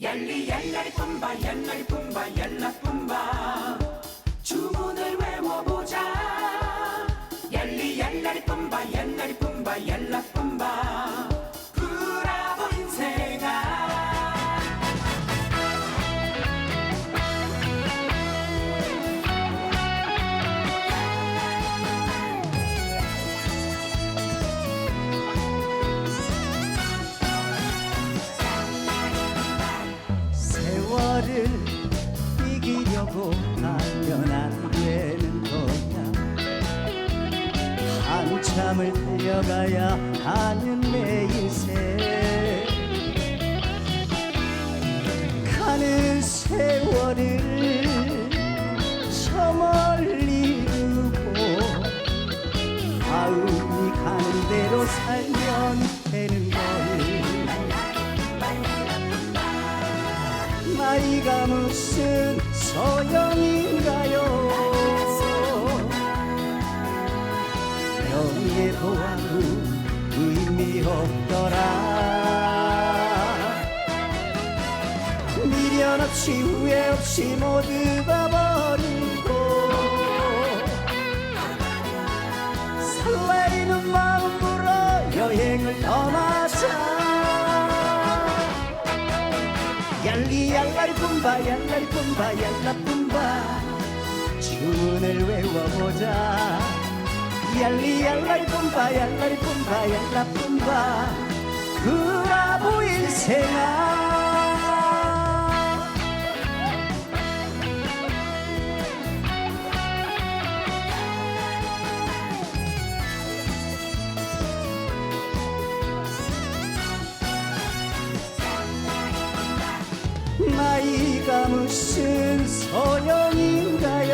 얄리 얄라리 뿜바 얄라리 뿜바 얄라 뿜바. 주문을 외워보자. 얄리 얄라리 뿜바 얄라리 뿜바 얄라 뿜바 세월을 이기려고 하면 안 되는 거야 한참을 달려가야 하는 내 인생. 가는 세월을 저 멀리 두고 마음이 가는 대로 살면 되는 걸 나이가 무슨 소용인가요? 명예도하고 의미 없더라. 미련 없이 후회 없이 모두 가버리고 설레이는 마음으로 여행을 떠나 얄리 얄라리 뿜바 얄라리 뿜바 얄라 뿜바. 주문을 외워보자. 얄리 얄라리 뿜바 얄라리 뿜바 얄라 뿜바. 브라보 인생아 무슨 소용인가요?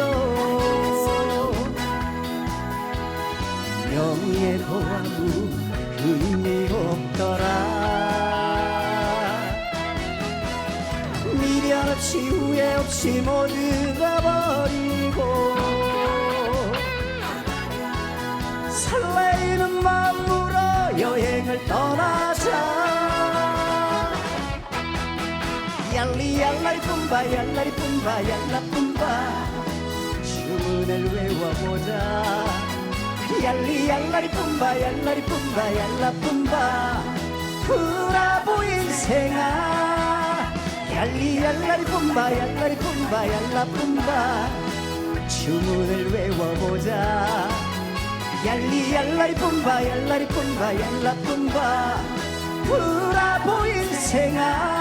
명예도하고 의미 없더라. 미련 없이 후회 없이 모두 가버리고 얄리 얄라리 뿜바 얄라리 뿜바 얄라 뿜바. 주문을 외워보자. 얄리 얄라리 뿜바 얄라리 뿜바 얄라 뿜바. 브라보 인생아 얄리 얄라리 뿜바 얄라리 뿜바 얄라 뿜바. 주문을 외워보자. 얄리 얄라리 뿜바 얄라리 뿜바 얄라 뿜바. 브라보 인생아